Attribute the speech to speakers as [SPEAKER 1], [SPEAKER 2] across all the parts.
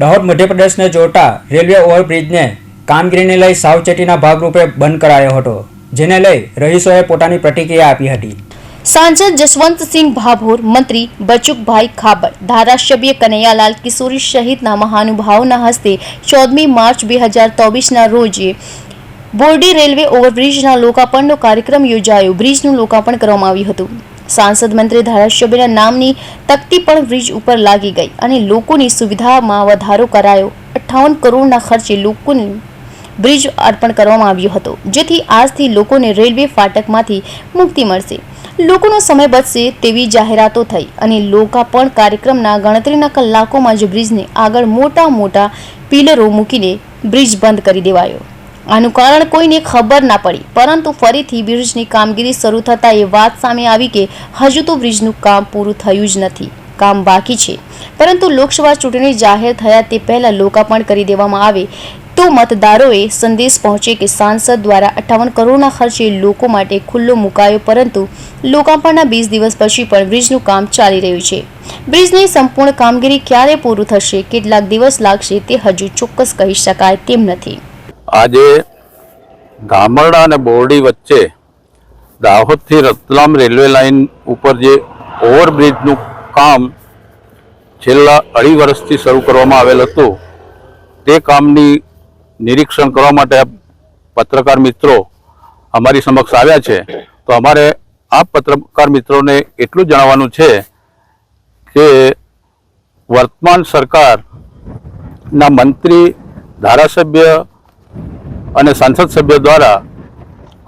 [SPEAKER 1] દાહોદ મધ્યપ્રદેશને જોતા રેલવે ઓવરબ્રિજને કામગીરીને લઈ સાવચેતીના ભાગરૂપે બંધ કરાયો હતો, જેને લઈ રહીશોએ પોતાની પ્રતિક્રિયા આપી હતી.
[SPEAKER 2] સાંસદ જસવંતસિંહ ભાભોર, મંત્રી બચુકભાઈ ખાબર ધારાસભ્ય કનૈયાલાલ કિશોરી સહિતના મહાનુભાવોના હસ્તે ચૌદમી માર્ચ બે હજાર ચોવીસના રોજે બોરડી રેલવે ઓવરબ્રિજના લોકાર્પણનો કાર્યક્રમ યોજાયો. બ્રિજનું લોકાર્પણ કરવામાં આવ્યું હતું. સાંસદ મંત્રી ધારાસભ્યના નામની તકતી પણ બ્રિજ ઉપર લાગી ગઈ અને લોકોની સુવિધામાં વધારો કરાયો. અઠ્ઠાવન કરોડના ખર્ચે લોકોને બ્રિજ અર્પણ કરવામાં આવ્યો હતો, જેથી આજથી લોકોને રેલવે ફાટકમાંથી મુક્તિ મળશે. લોકોનો સમય બચશે તેવી જાહેરાતો થઈ અને લોકાર્પણ કાર્યક્રમના ગણતરીના કલાકોમાં જ બ્રિજને આગળ મોટા મોટા પિલરો મૂકીને બ્રિજ બંધ કરી દેવાયો. આનું કારણ કોઈને ખબર ના પડી. પરંતુ ફરીથી બ્રિજની કામગીરી શરૂ થતાં એ વાત સામે આવી કે હજુ તો બ્રિજનું કામ પૂરું થયું જ નથી. કામ બાકી છે. પરંતુ લોકસભા ચૂંટણી જાહેર થયા તે પહેલાં લોકાર્પણ કરી દેવામાં આવે તો મતદારોએ સંદેશ પહોંચે કે સાંસદ દ્વારા અઠ્ઠાવન કરોડના ખર્ચે લોકો માટે ખુલ્લો મુકાયો, પરંતુ લોકાર્પણના વીસ દિવસ પછી પણ બ્રિજનું કામ ચાલી રહ્યું છે. બ્રિજની સંપૂર્ણ કામગીરી ક્યારે પૂરું થશે, કેટલાક દિવસ લાગશે તે હજુ ચોક્કસ કહી શકાય તેમ નથી.
[SPEAKER 3] આજે ધામરડા અને બોરડી વચ્ચે દાહોદથી રતલામ રેલવે લાઇન ઉપર જે ઓવરબ્રિજનું કામ છેલ્લા અઢી વર્ષથી શરૂ કરવામાં આવેલ હતું, તે કામની નિરીક્ષણ કરવા માટે પત્રકાર મિત્રો અમારી સમક્ષ આવ્યા છે. તો અમારે આ પત્રકાર મિત્રોને એટલું જણાવવાનું છે કે વર્તમાન સરકારના મંત્રી, ધારાસભ્ય અને સંસદ સભ્ય દ્વારા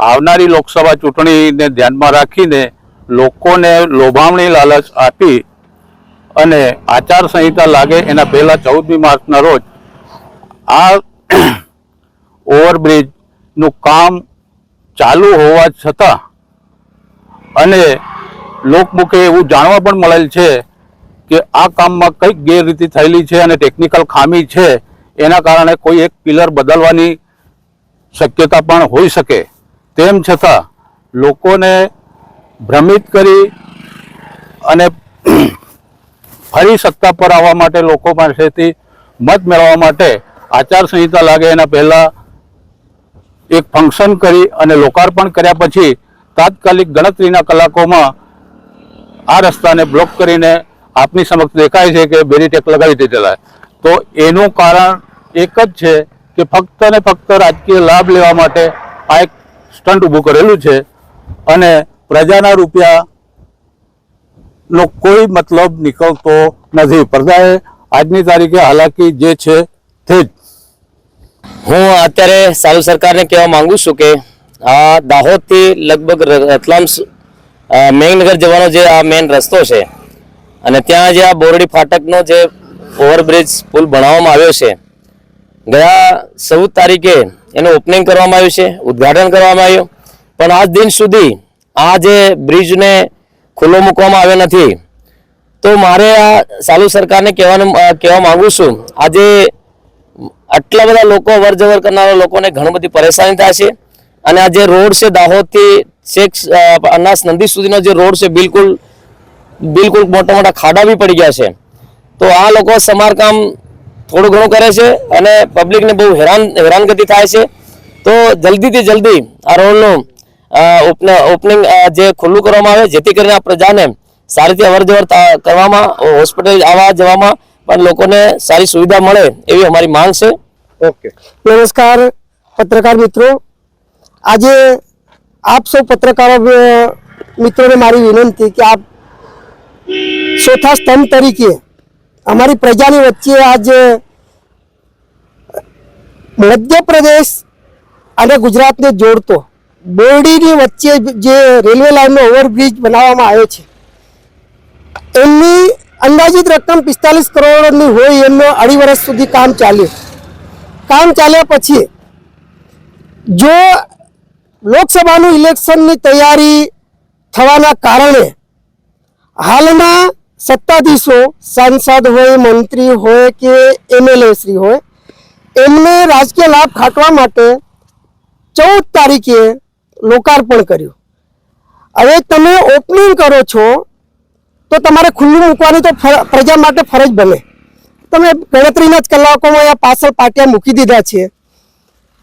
[SPEAKER 3] આવનારી લોકસભા ચૂંટણીને ધ્યાનમાં રાખીને લોકોને લોભામણી લાલચ આપી અને આચારસંહિતા લાગે એના પહેલાં ચૌદમી માર્ચના રોજ આ ઓવરબ્રિજનું કામ ચાલુ હોવા છતાં અને લોકમુખે એવું જાણવા પણ મળેલ છે કે આ કામમાં કંઈક ગેરરીતિ થયેલી છે અને ટેકનિકલ ખામી છે, એના કારણે કોઈ એક પિલર બદલવાની શક્યતા પણ હોઈ શકે. તેમ છતાં લોકોને ભ્રમિત કરી અને ફરી સત્તા પર આવવા માટે લોકો પાસેથી મત મેળવવા માટે આચારસંહિતા લાગે એના પહેલાં એક ફંક્શન કરી અને લોકાર્પણ કર્યા પછી તાત્કાલિક ગણતરીના કલાકોમાં આ રસ્તાને બ્લોક કરીને આપની સમક્ષ દેખાય છે કે બેરીટેક લગાવી દીધેલા. તો એનું કારણ એક જ છે કે ફક્ત ને ફક્ત રાજકીય લાભ લેવા માટે આ એક સ્ટન્ટ ઊભું કરેલું છે. અને પ્રજાના રૂપિયાનો કોઈ મતલબ નીકળતો નથી. પ્રજાએ આજની તારીખે હાલાકી જે છે તે જ.
[SPEAKER 4] હું અત્યારે સાલુ સરકારને કહેવા માંગુ છું કે આ દાહોદથી લગભગ રતલામ મેઘનગર જવાનો જે આ મેઇન રસ્તો છે અને ત્યાં જે આ બોરડી ફાટકનો જે ઓવરબ્રિજ પુલ બનાવવામાં આવ્યો છે ગયા ચૌદ તારીખે એનું ઓપનિંગ કરવામાં આવ્યું છે, ઉદ્ઘાટન કરવામાં આવ્યું. પણ આજ દિન સુધી આ જે બ્રિજને ખુલ્લો મૂકવામાં આવ્યો નથી. તો મારે આ સાલુ સરકારને કહેવાનું કહેવા માંગુ છું, આજે આટલા બધા લોકો અવરજવર કરનારા લોકોને ઘણી બધી પરેશાની થાય છે. અને આ જે રોડ છે, દાહોદથી શેખ અનાસ નદી સુધીનો જે રોડ છે, બિલકુલ બિલકુલ મોટા મોટા ખાડા બી પડી ગયા છે. તો આ લોકો સમારકામ થોડું ઘણું કરે છે અને પબ્લિકને બહુ હેરાન, હેરાનગતિ થાય છે. તો જલ્દીથી જલ્દી આ રોડનું ઓપનિંગ જે ખુલ્લું કરવામાં આવે, જેથી કરીને આ પ્રજાને સારી રીતે અવર કરવામાં હોસ્પિટલ આવવા જવામાં પણ લોકોને સારી સુવિધા મળે એવી અમારી માંગ છે.
[SPEAKER 5] ઓકે. નમસ્કાર, પત્રકાર મિત્રો. આજે આપ સૌ પત્રકારો મિત્રોને મારી વિનંતી કે આપ ચોથા સ્તંભ તરીકે અમારી પ્રજાની વચ્ચે આજે મધ્યપ્રદેશ અને ગુજરાતને જોડતો બોરડીની વચ્ચે જે રેલવે લાઇનનો ઓવરબ્રિજ બનાવવામાં આવ્યો છે. એમની અંદાજિત રકમ પિસ્તાલીસ કરોડની હોય એમનો અઢી વર્ષ સુધી કામ ચાલ્યું. કામ ચાલ્યા પછી જો લોકસભાનું ઇલેક્શનની તૈયારી થવાના કારણે હાલના સત્તાધીશો સાંસદ હોય, મંત્રી હોય કે એમએલએ શ્રી હોય, એમને રાજકીય લાભ ખાટવા માટે ચૌદ તારીખે લોકાર્પણ કર્યું. હવે તમે ઓપનિંગ કરો છો, તો તમારે ખુલ્લું મૂકવાની તો પ્રજા માટે ફરજ બને. તમે ગણતરીના જ કલાકોમાં અહીંયા પાછળ પાટિયા મૂકી દીધા છે.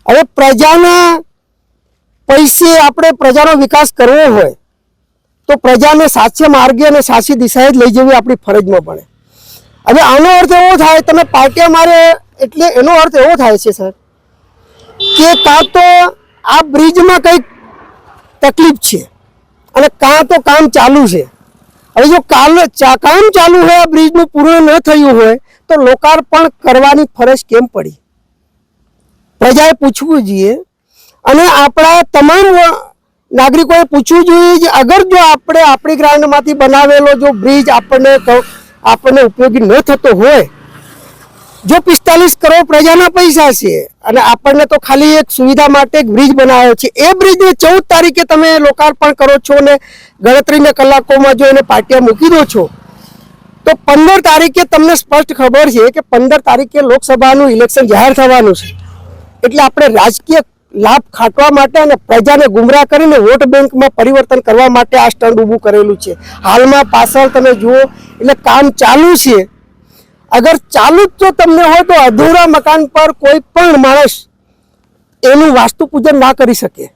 [SPEAKER 5] હવે પ્રજાના પૈસે આપણે પ્રજાનો વિકાસ કરવો હોય તો પ્રજાને સાચે માર્ગે અને સાચી દિશાએ જ લઈ જવી આપણી ફરજમાં બને હવે આનો અર્થ એવો થાય, તમે પાટિયા મારે એટલે એનો અર્થ એવો થાય છે, સર, કે કાં તો આ બ્રિજમાં કંઈક તકલીફ છે અને કાં તો કામ ચાલુ છે. હવે જો કાલ કામ ચાલુ હોય, આ બ્રિજનું પૂર્ણ ન થયું હોય, તો લોકાર્પણ કરવાની ફરજ કેમ પડી? પ્રજાએ પૂછવું જોઈએ અને આપણા તમામ નાગરિકોએ પૂછવું જોઈએ કે અગર જો આપણે આપણી ગ્રાન્ડમાંથી બનાવેલો જો બ્રિજ આપણને આપણને ઉપયોગી ન થતો હોય, જો પિસ્તાલીસ કરોડ પ્રજાના પૈસા છે, અને આપણને તો ખાલી એક સુવિધા માટે બ્રિજ બનાવ્યો છે, એ બ્રિજને ચૌદ તારીખે તમે લોકાર્પણ કરો છો ને ગણતરીના કલાકોમાં જો એને પાટિયા મૂકી દો છો, તો પંદર તારીખે તમને સ્પષ્ટ ખબર છે કે પંદર તારીખે લોકસભાનું ઇલેક્શન જાહેર થવાનું છે. એટલે આપણે રાજકીય લાભ ખાટવા માટે અને પ્રજાને ગુમરાહ કરીને વોટ બેંકમાં પરિવર્તન કરવા માટે આ સ્ટંડ ઊભું કરેલું છે. હાલમાં પાછળ તમે જુઓ, એટલે કામ ચાલુ છે. અગર ચાલુ જ જો તમને હોય તો અધૂરા મકાન પર કોઈ પણ માણસ એનું વાસ્તુ પૂજન ના કરી શકે.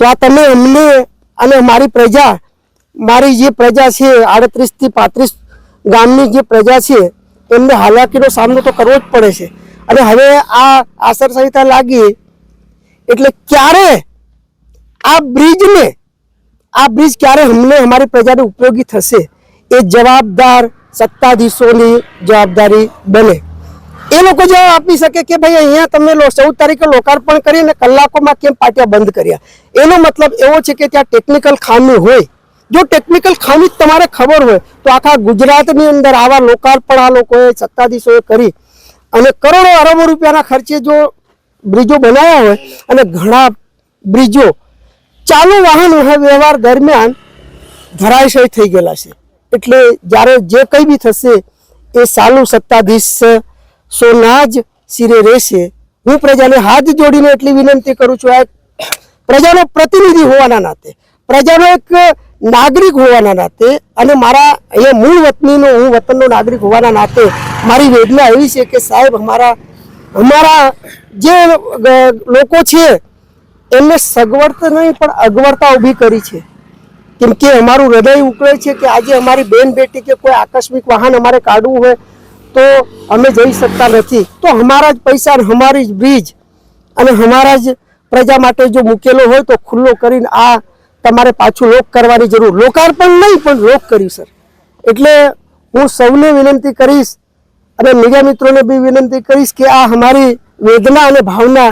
[SPEAKER 5] તો આ તમે અમને અને મારી પ્રજા, મારી જે પ્રજા છે આડત્રીસથી પાંત્રીસ ગામની જે પ્રજા છે, એમને હાલાકીનો સામનો તો કરવો જ પડે છે. અને હવે આ આચારસંહિતા લાગી એટલે ક્યારે આ બ્રિજને, આ બ્રિજ ક્યારે અમને અમારી પ્રજાને ઉપયોગી થશે? એ જવાબદાર સત્તાધીશોની જવાબદારી બને. એ લોકો જવાબ આપી શકે કે ભાઈ અહીંયા તમે ચૌદ તારીખે લોકાર્પણ કરી અને કલાકોમાં કેમ પાટિયા બંધ કર્યા? એનો મતલબ એવો છે કે ત્યાં ટેકનિકલ ખામી હોય. જો ટેકનિકલ ખામી તમારે ખબર હોય, તો આખા ગુજરાતની અંદર આવા લોકાર્પણ આ લોકોએ, સત્તાધીશોએ કરી. અને કરોડો અરબો રૂપિયાના ખર્ચે જો બ્રિજો બનાવ્યા હોય અને ઘણા બ્રિજો ચાલુ વાહન વ્યવહાર દરમિયાન ધરાશય થઈ ગયેલા છે. એટલે જ્યારે જે કંઈ બી થશે, એ સાલું સત્તાધીશ સોના જ સિરે રહેશે. હું પ્રજાને હાથ જોડીને એટલી વિનંતી કરું છું, આ પ્રજાનો પ્રતિનિધિ હોવાના નાતે, પ્રજાનો એક નાગરિક હોવાના નાતે અને મારા અહીંયા મૂળ વતનીનો, હું વતનનો નાગરિક હોવાના નાતે મારી વેદના એવી છે કે સાહેબ, અમારા અમારા જે લોકો છે, એમને સગવડ તો નહીં, પણ અગવડતા ઊભી કરી છે. કેમ કે અમારું હૃદય ઉકળે છે કે આજે અમારી બેન બેટી કે કોઈ આકસ્મિક વાહન અમારે કાઢવું હોય, તો અમે જઈ શકતા નથી. તો અમારા જ પૈસા અને અમારી જ બ્રિજ અને અમારા જ પ્રજા માટે જો મૂકેલો હોય, તો ખુલ્લો કરીને આ તમારે પાછું લોક કરવાની જરૂર. લોકાર્પણ નહીં, પણ લોક કર્યું, સર. એટલે હું સૌને વિનંતી કરીશ અને મીડિયા મિત્રોને બી વિનંતી કરીશ કે આ અમારી વેદના અને ભાવના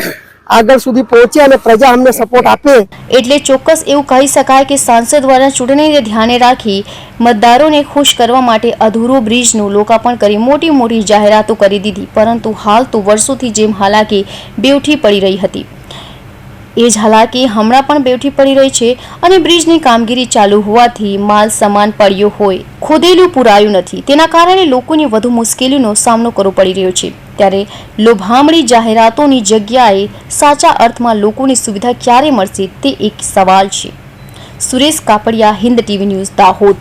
[SPEAKER 5] આગળ સુધી પહોંચે અને પ્રજા અમને સપોર્ટ આપે.
[SPEAKER 2] એટલે ચોક્કસ એવું કહી શકાય કે સાંસદ દ્વારા ચૂંટણીને ધ્યાને રાખી મતદારોને ખુશ કરવા માટે અધૂરો બ્રિજનું લોકાર્પણ કરી મોટી મોટી જાહેરાતો કરી દીધી. પરંતુ હાલ તો વર્ષોથી જેમ હાલાકી બેવઠી પડી રહી હતી. એ જ હાલાકી હમણાં પણ બેઠી પડી રહી છે અને બ્રિજની કામગીરી ચાલુ હોવાથી માલ સમાન પડ્યો હોય. ખોદેલું પુરાયું નથી. તેના કારણે લોકોને વધુ મુશ્કેલીનો સામનો કરવો પડી રહ્યો છે. ત્યારે લોભામણી જાહેરાતોની જગ્યાએ સાચા અર્થમાં લોકોની સુવિધા ક્યારે મળશે તે એક સવાલ છે. Suresh Kapadia, Hind TV news, Dahod.